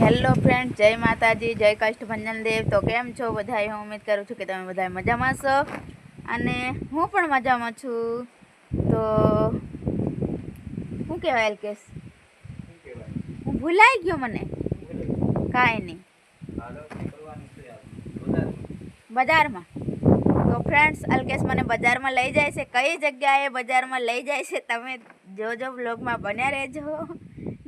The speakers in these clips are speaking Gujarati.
હેલો ફ્રેન્ડ જય માતાજી, જય કષ્ટભંજન દેવ તો કેમ છો બધા હું ઉમેદ કરું છું કે તમે બધા મજામાં છો અને હું પણ મજામાં છું. તો શું કહેવાય એલકેશ હું ભૂલાઈ ગયો મને? કાંઈ નહીં. બજારમાં. તો ફ્રેન્ડ્સ, અલ્કેશ મને બજારમાં લઈ જાય છે. કઈ જગ્યાએ બજારમાં લઈ જાય છે, તમે જોજો, બ્લોગમાં બન્યા રહેજો.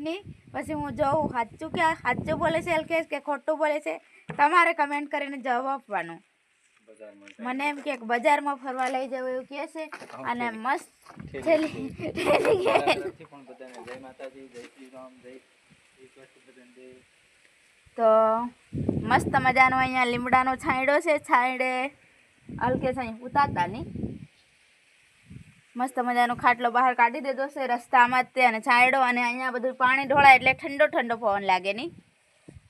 નહીં પછી હું જોઉં સાચું કે સાચું બોલે છે અલ્કેશ કે ખોટું બોલે છે તમારે કમેન્ટ કરીને જવાબ આપવાનો. મને એમ કે બજારમાં ફરવા લઈ જવું એવું કહે છે અને મસ્ત થેલી ઘેર. તો મસ્ત મજાનો અહીંયા લીમડાનો છાંયડો છે છાંયડે અલ્કેશ અહીં ઉતારતા નહીં. મસ્ત મજાનો ખાટલો બહાર કાઢી દીધો છે રસ્તામાં જ તે અને છાંયડો અને અહીંયા બધું પાણી ઢોળાય એટલે ઠંડો ઠંડો પવન લાગે નહીં.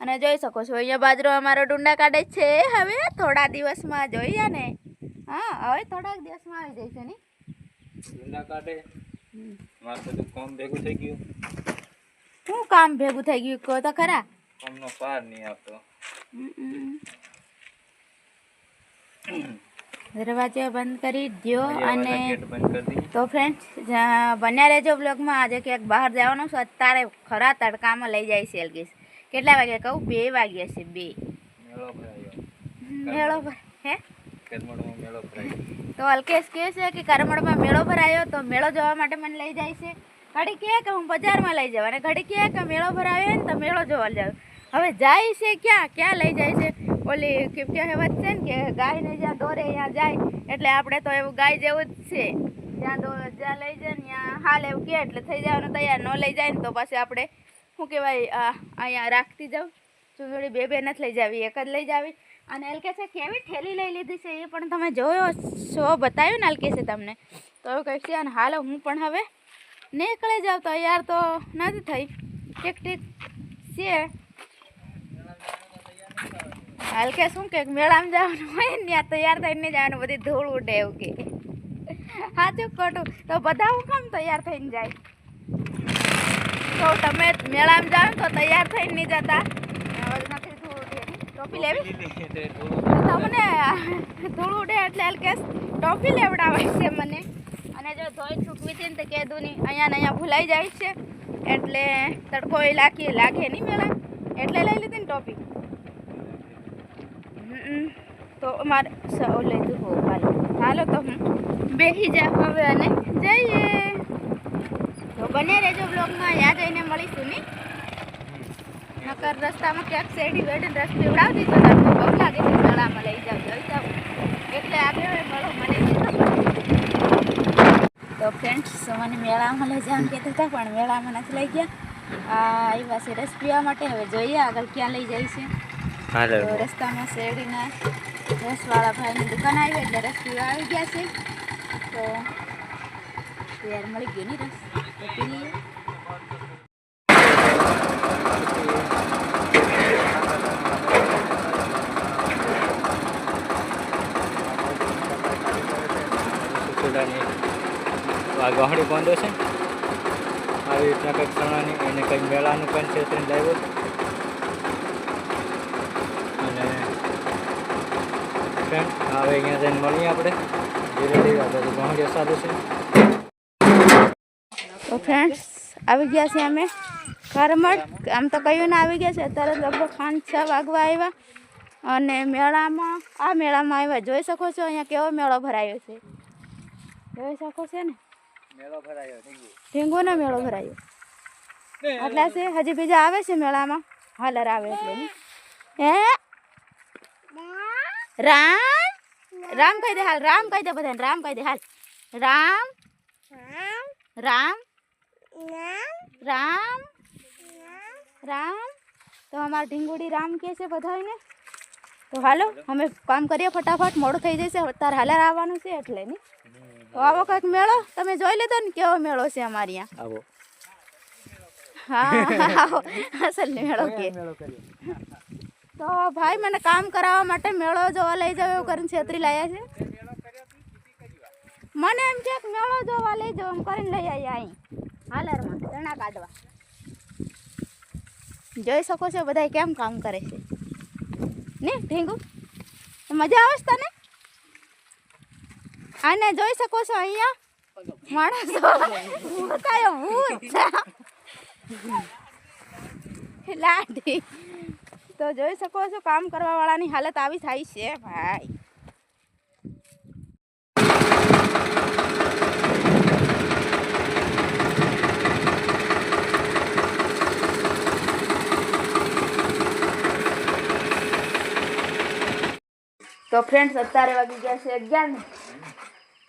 અને જોઈ શકો છો અહીંયા બાજરો અમારો ડુંડા કાઢે છે. હવે થોડા દિવસમાં જોઈએ ને હા હવે થોડાક દિવસમાં આવી જશે નહીં. ડુંડા કાઢે. મારે બધું કામ ભેગું થઈ ગયું. શું કામ ભેગું થઈ ગયું? કહો તો ખરા. કામનો પાર નહીં આવતો. હમ. દરવાજો બંધ કરી દ્યો અને દી તો ફ્રેન્ડ્સ બન્યા રહેજો બ્લોગમાં આજે ક્યાંક બહાર જવાનું છે અત્યારે ખરા તડકામાં લઈ જાય છે એલગીસ. કેટલા વાગે કહું? બે વાગ્યા છે બે. મેળો ભરાયો. હે? કરમોડમાં તો અલ્કેશ કહે છે કે કરમણમાં મેળો ભરાયો તો મેળો જોવા માટે મને લઈ જાય છે. ઘડી કહે કે હું બજારમાં લઈ જાઉં અને ઘડી કહે કે મેળો ભરાયો ને તો મેળો જોવા જાઉં. હવે જાય છે ક્યાં? ક્યાં લઈ જાય છે? ઓલી કે કહેવત છે ને કે ગાયને જ્યાં દોરે ત્યાં જાય, એટલે આપણે તો એવું ગાય જેવું જ છે. જ્યાં દો, જ્યાં લઈ જાય ને ત્યાં હાલ એવું કે, એટલે થઈ જવાનું તૈયાર. ન લઈ જાય ને તો પછી આપણે, શું કહેવાય અહીંયા રાખતી જાઉં. ચૂંદડી બે બે નથી લઈ જાવી, એક જ લઈ જાવી. અને એલકે છે, કેવી ઠેલી લઈ લીધી છે એ પણ તમે જોયો શો બતાવ્યો ને એલ છે તમને. તો એવું કંઈક છે, અને હાલો હું પણ હવે નીકળી જાઉં. તૈયાર તો નથી થઈ. ઠીક ઠીક છે. હાલ કે શું કે મેળામાં જવાનું હોય ને ત્યાં તૈયાર થઈને જવાનું બધી ધૂળ ઉડે એવું કે. સાચું ખોટું? તો બધા હું કામ તૈયાર થઈને જાય. તો તમે મેળામાં જાઓ તો તૈયાર થઈને નહીં જતા. નથી. ટોપી લેવી? તમને ધૂળ ઉડે એટલે એલકેસ ટોપી લેવડાવે છે મને. અને જો ધોઈ છૂકવી હતી ને તો નહીં અહીંયા ને અહીંયા ભૂલાઈ જાય છે. એટલે તડકો એ લાગી લાગે નહીં મેળા. એટલે લઈ લીધી ને ટોપી. તો મારે સૌ લઈ દઉં હાલો. હાલો તો હું બેસી જા હવે અને જઈએ. તો બને રહેજો બ્લોગમાં, યાદ આવીને મળીશું નહીં નકર રસ્તામાં ક્યાંક શેરડી વેડી રસ પીવડાવતી તો તમને બહુ લાગે છે મેળામાં લઈ જાવ જઈ જાવ એટલે આગળ મળો મને. તો ફ્રેન્ડ્સ મને મેળામાં લઈ જવાનું કહેતા હતા, પણ મેળામાં નથી લઈ ગયા. આ, આવ્યા છે રસ પીવા માટે. હવે જોઈએ આગળ ક્યાં લઈ જાય છે. તો રસ્તામાં શેરડીના રસવાળા ભાઈની દુકાન આવી એટલે રસ પીવા આવી ગયા છે. તો યાર મળી ગયો નહીં રસ. તો પી લઈએ. આ ગહડી બાંધો છે આવી રીતના કંઈક ખાવાની અને કંઈક મેળાનું પણ છેતરીને લાવ્યો અને ફ્રેન્ડ હવે અહીંયા જઈને મળીએ આપણે. ધીરે ધીરે આપણે ગહડીઓ સાદું છે. તો ફ્રેન્ડ્સ આવી ગયા છે અમે કરમટ આમ તો કયું ના આવી ગયા છે. અત્યારે લગભગ પાંચ છ વાગવા આવ્યા. અને મેળામાં આ મેળામાં આવ્યા. જોઈ શકો છો અહીંયા કેવો મેળો ભરાયો છે. જોઈ શકો છો ને? મેળો ભરાયો ઢીંગુ. ઢીંગોનો મેળો ભરાયો. એટલે છે? હજી બીજા આવે છે મેળામાં? હાલર આવે એટલે હે? રામ? રામ કહી દે હાલ રામ કહી દે બધાને રામ કહી દે હાલ. રામ? રામ? રામ? રામ? તો અમારા ઢીંગુડી રામ કહે છે બધાને તો હાલો અમે કામ કરીએ ફટાફટ મોડું થઈ જશે અત્યારે હાલર આવવાનું છે એટલે નહીં. તો આ વખત મેળો તમે જોઈ લીધો ને કેવો મેળો છે અમારી અહીંયા. આવો. હા આવો. અસલ મેળો કે. તો ભાઈ, મને કામ કરાવવા માટે મેળો જોવા લઈ જાવ એવું કરીને છેતરી લાયા છે. મને એમ છે મેળો જોવા લઈ જાવ એમ કરીને લઈ આવ્યા અહીં. હાલરમાં, ચણા કાઢવા. જોઈ શકો છો બધા કેમ કામ કરે છે. ને ઢીંગુ મજા આવે તને? આને જોઈ શકો છો અહીંયા? માણસો. કાયો ભૂત લાડી. તો જોઈ શકો છો કામ કરવા વાળાની હાલત આવી થાય છે ભાઈ. તો ફ્રેન્ડ્સ અત્યારે વાગી ગયા છે અગિયાર ને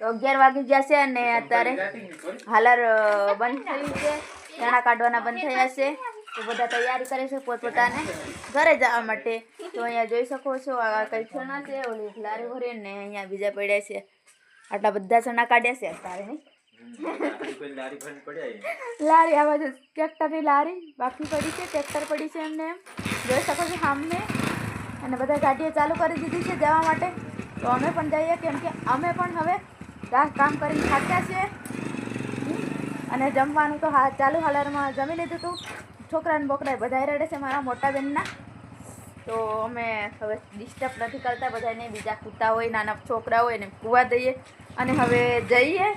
તો અગિયાર વાગી ગયા છે અને અત્યારે હાલર બંધ થયું છે. ચણા કાઢવાના બંધ થયા છે. તો બધા તૈયારી કરે છે પોતપોતાને ઘરે જવા માટે. તો અહીંયા જોઈ શકો છો આ કઈ ચણા છે ઓલી લારી ભરી ને અહીંયા બીજા પડ્યા છે. આટલા બધા ચણા કાઢ્યા છે અત્યારે નહીં? લારી આ બાજુ ટ્રેક્ટરની લારી બાકી પડી છે ટ્રેક્ટર પડી છે એમને એમ. જોઈ શકો છો સામને. અને બધા ગાડીઓ ચાલુ કરી દીધી છે જવા માટે. તો અમે પણ જઈએ કેમ કે અમે પણ હવે કામ કરીને થાક્યા છીએ. અને જમવાનું તો હા ચાલુ હાલરમાં જમી લીધું હતું છોકરાને બોકરાએ બધા રડે છે મારા મોટા બેનના. તો અમે હવે ડિસ્ટર્બ નથી કરતા બધાને બીજા કૂતા હોય, નાના છોકરા હોય, એને કૂવા દઈએ. અને હવે જઈએ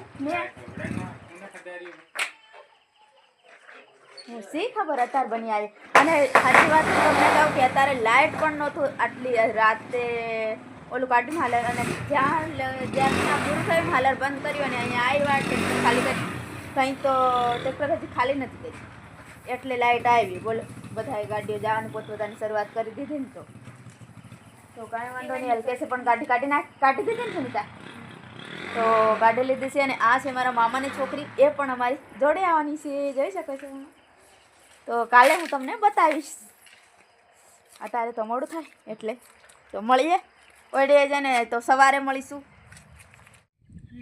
હું શી ખબર અત્યારે બની આવી? અને સાચી વાત તમને કહું કે અત્યારે લાઇટ પણ નહોતું આટલી રાતે ઓલું કાઢ્યું હાલર અને જ્યાં જ્યાં પૂરું થયું હાલર બંધ કર્યું અને અહીંયા આવી વાત ખાલી કરી. કંઈ તો ટ્રેક્ટર હજી ખાલી નથી કરી. એટલે લાઇટ આવી. બોલો બધાએ ગાડીઓ જવાનું પોતપોતાની શરૂઆત કરી દીધી ને તો. તો કાંઈ વાંધો નહીં હલકેસે પણ ગાડી કાઢી નાખ કાઢી દીધી ને સુનિતા? તો ગાડી લીધી છે અને આ છે મારા મામાની છોકરી. એ પણ અમારી જોડે આવવાની છે. જોઈ શકો છો. તો કાલે હું તમને બતાવીશ. અત્યારે તો મોડું થાય. એટલે તો મળીએ. ઓડે ને તો સવારે મળીશું.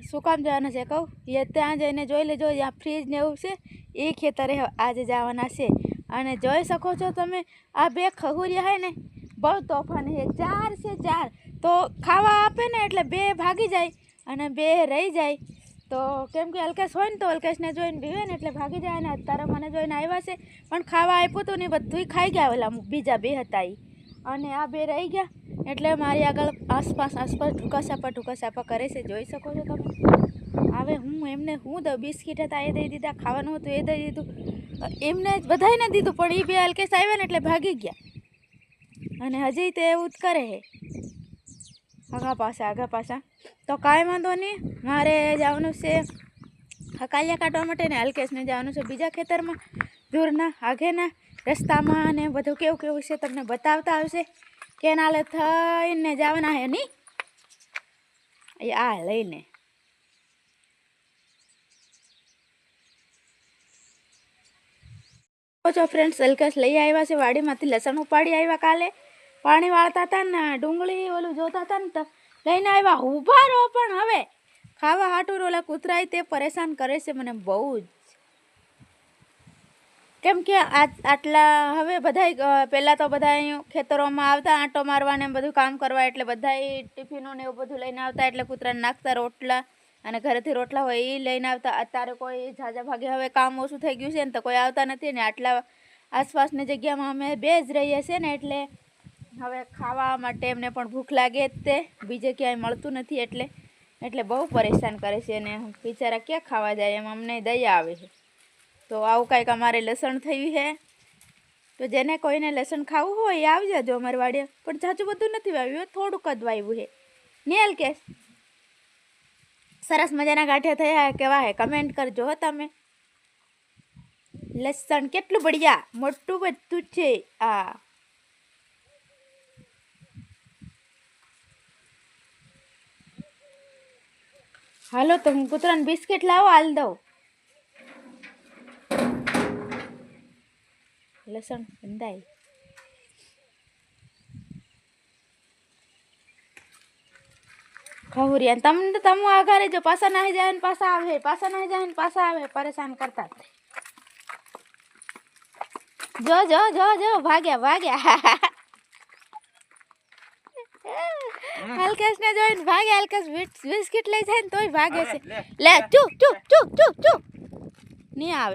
શું કામ જવાના છે કહું? એ ત્યાં જઈને જોઈ લેજો જ્યાં ફ્રીજ ને એવું છે. એ ખેતરે આજે જવાના છે. અને જોઈ શકો છો તમે, આ બે ખગુરિયા હોય ને, બહુ તોફાન છે. ચાર છે ચાર. તો ખાવા આપે ને એટલે બે ભાગી જાય અને બે રહી જાય. તો કેમ કે અલ્કેશ હોય ને તો અલ્કેશને જોઈને બીવે ને એટલે ભાગી જાય ને અત્યારે મને જોઈને આવ્યા છે. પણ ખાવા આપ્યું હતું ને બધુંય ખાઈ ગયા ઓલા બીજા બે હતા એ અને આ બે રહી ગયા. એટલે મારી આગળ આસપાસ આસપાસ ઢુકાસાપા ઢુકાસાપા ઢુકા સાપા કરે છે. જોઈ શકો છો તમે? હવે હું એમને હું દઉં બિસ્કીટ હતા એ દઈ દીધા, ખાવાનું હતું એ દઈ દીધું. એમને બધાને દીધું, પણ એ બે અલ્કેશ આવ્યા ને એટલે ભાગી ગયા. અને હજી તે એવું જ કરે છે આગા પાછા આગા પાછા. તો કાંઈ વાંધો નહીં, મારે જવાનું છે હકાલિયા કાઢવા માટે ને હલકેશને જવાનું છે બીજા ખેતરમાં. દૂરના, આગેના, રસ્તામાં અને બધું કેવું કેવું છે તમને બતાવતા આવશે. કેનાલે થઈને જવાના હે ની? આ લઈને. જો ફ્રેન્ડ્સ અલ્કેશ લઈ આવ્યા છે, વાડીમાંથી લસણ ઉપાડી આવ્યા કાલે. પાણી વાળતા હતા ને, ડુંગળી ઓલું જોતા હતા ને તો લઈને આવ્યા. ઊભા રહો પણ હવે. ખાવા હાટુર ઓલા કૂતરાય તે પરેશાન કરે છે, મને બહુ જ કેમ કે આટલા હવે બધા પહેલાં તો બધા ખેતરોમાં આવતા, આંટો મારવા ને બધું કામ કરવા, એટલે બધા ટિફિનો ને એવું બધું લઈને આવતા, એટલે કૂતરાને નાખતા રોટલા અને ઘરેથી રોટલા હોય એ લઈને આવતા. અત્યારે કોઈ ઝાઝા ભાગે હવે કામ ઓછું થઈ ગયું છે ને તો કોઈ આવતા નથી ને આટલા આસપાસની જગ્યામાં અમે બે જ રહીએ છીએ ને એટલે હવે ખાવા માટે એમને પણ ભૂખ લાગે જ તે. બીજે ક્યાંય મળતું નથી એટલે એટલે બહુ પરેશાન કરે છે અને બિચારા ક્યાં ખાવા જાય એમ અમને દયા આવે છે. તો આવું કાંઈક અમારે લસણ થયું છે. તો જેને કોઈને લસણ ખાવું હોય એ આવી જજો અમારી પણ જાજુ બધું નથી વાવ્યું થોડુંક જ વાવ્યું છે. નિયલ કેસ સરસ મજાના ગાંઠિયા થયા કેવા હે? કમેન્ટ કરજો હો તમે. લસણ કેટલું બઢિયા, મોટું બધું છે. આ. હાલો, તો હું કૂતરાને બિસ્કિટ લાવો, હાલ દઉં. લસણ બંધાય. ખવરિયા તમને તમે આગળ જો પાછા નાહી જાય ને પાછા આવે પાછા નાહી જાય ને પાછા આવે પરેશાન કરતા. જો જો જો જો ભાગ્યા ભાગ્યા. હલકેશ ને જોઈને ભાગે હલકેશ બિસ્કિટ લઈ જાય ને તોય ભાગે છે. લે. ચૂપ ચૂપ ચૂપ ચૂપ ચૂપ. નહીં આવે.